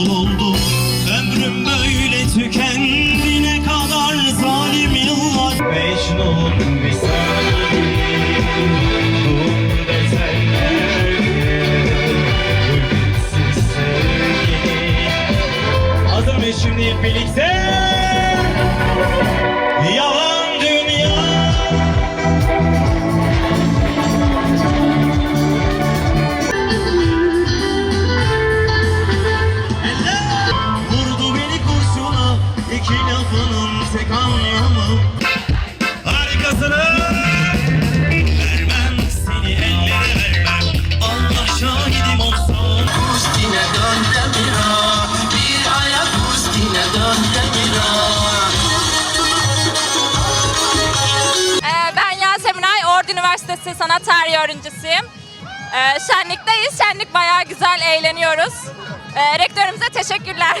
kul oldum Ömrüm böyle tükendi ne kadar zalim yıllar. Mecnun Uykusuz sevgili Hazır mıyız şimdi birlikte? Üniversitesi Sanat Tarihi öğrencisiyim. Ee, Şenlikteyiz. Şenlik bayağı güzel, eğleniyoruz. Ee, Rektörümüze teşekkürler.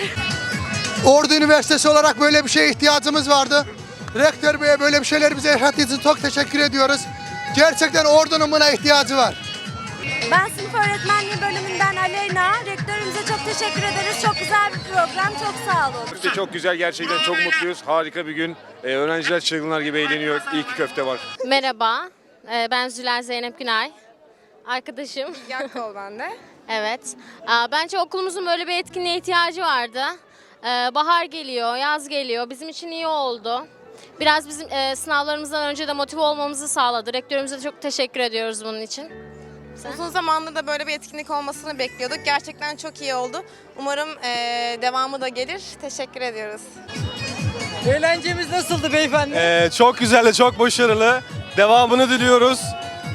Ordu Üniversitesi olarak böyle bir şeye ihtiyacımız vardı. Rektör Bey'e böyle bir şeyler bize yaşattığı için çok teşekkür ediyoruz. Gerçekten Ordu'nun buna ihtiyacı var. Ben sınıf öğretmenliği bölümünden Aleyna. Rektörümüze çok teşekkür ederiz. Çok güzel bir program. Çok sağ olun. İşte çok güzel gerçekten çok mutluyuz. Harika bir gün. Ee, öğrenciler çılgınlar gibi eğleniyor. İyi ki köfte var. Merhaba, ben Zülal Zeynep Günay. Arkadaşım. Yakol bende. Evet. Aa, Bence okulumuzun böyle bir etkinliğe ihtiyacı vardı. Ee, Bahar geliyor, yaz geliyor. Bizim için iyi oldu. Biraz bizim e, sınavlarımızdan önce de motive olmamızı sağladı. Rektörümüze de çok teşekkür ediyoruz bunun için. Uzun zamandır da böyle bir etkinlik olmasını bekliyorduk. Gerçekten çok iyi oldu. Umarım eee, devamı da gelir. Teşekkür ediyoruz. Eğlencemiz nasıldı beyefendi? Ee, çok güzeldi, çok başarılı. Devamını diliyoruz.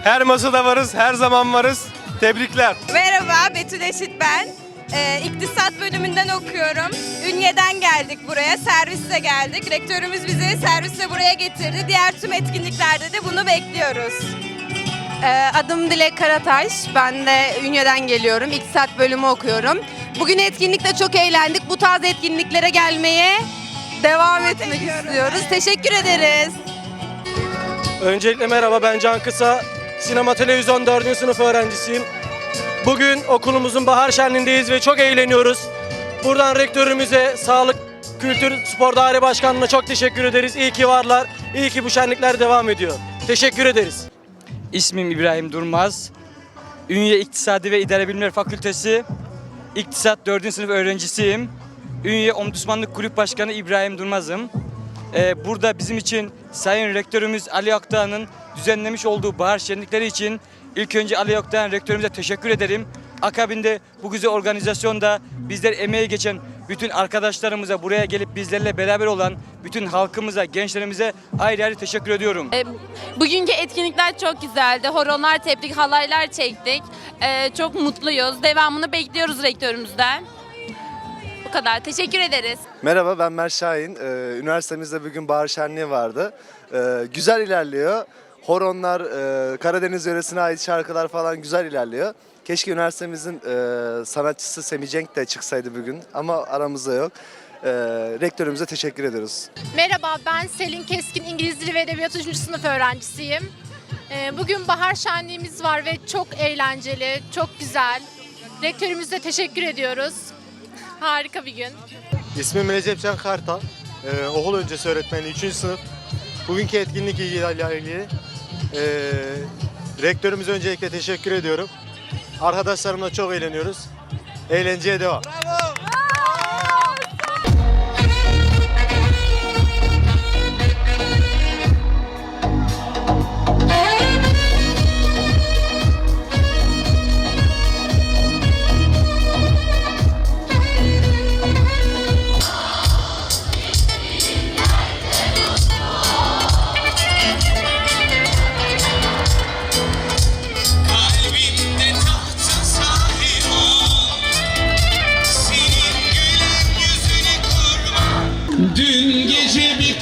Her masada varız, her zaman varız. Tebrikler. Merhaba, Betül Eşit ben. Eee İktisat bölümünden okuyorum. Ünye'den geldik buraya, servisle geldik. Rektörümüz bizi servisle buraya getirdi. Diğer tüm etkinliklerde de bunu bekliyoruz. Adım Dilek Karataş. Ben de Ünye'den geliyorum. İktisat bölümü okuyorum. Bugün etkinlikte çok eğlendik. Bu tarz etkinliklere gelmeye devam etmek istiyoruz. Teşekkür ederiz. Öncelikle merhaba, ben Can Kısa. Sinema Televizyon 4. sınıf öğrencisiyim. Bugün okulumuzun bahar şenliğindeyiz ve çok eğleniyoruz. Buradan rektörümüze, Sağlık, Kültür, Spor Daire Başkanlığı'na çok teşekkür ederiz. İyi ki varlar, iyi ki bu şenlikler devam ediyor. Teşekkür ederiz. İsmim İbrahim Durmaz. Ünye İktisadi ve İdare Bilimleri Fakültesi İktisat 4. sınıf öğrencisiyim. Ünye Ombudsmanlık Kulüp Başkanı İbrahim Durmaz'ım. Ee, burada bizim için Sayın Rektörümüz Ali Aktağ'ın düzenlemiş olduğu bahar şenlikleri için ilk önce Ali Aktağ'ın rektörümüze teşekkür ederim. Akabinde bu güzel organizasyonda bizler emeği geçen bütün arkadaşlarımıza buraya gelip bizlerle beraber olan bütün halkımıza, gençlerimize ayrı ayrı teşekkür ediyorum. Bugünkü etkinlikler çok güzeldi. Horonlar teptik, halaylar çektik. Ee, Çok mutluyuz. Devamını bekliyoruz rektörümüzden. Kadar. Teşekkür ederiz. Merhaba ben Mert Şahin. Ee, üniversitemizde bugün bahar şenliği vardı. Ee, güzel ilerliyor. Horonlar, e, Karadeniz yöresine ait şarkılar falan güzel ilerliyor. Keşke üniversitemizin e, sanatçısı Semih Cenk de çıksaydı bugün ama aramızda yok. Ee, rektörümüze teşekkür ediyoruz. Merhaba, ben Selin Keskin, İngiliz Dili ve Edebiyatı 3. sınıf öğrencisiyim. Bugün bahar şenliğimiz var ve çok eğlenceli, çok güzel. Rektörümüze teşekkür ediyoruz. Harika bir gün. İsmim Recep Can Kartal. Ee, okul öncesi öğretmeni 3. sınıf. Bugünkü etkinlik ile ilgili ee, rektörümüze öncelikle teşekkür ediyorum. Arkadaşlarımla çok eğleniyoruz. Eğlenceye devam. Dün gece bir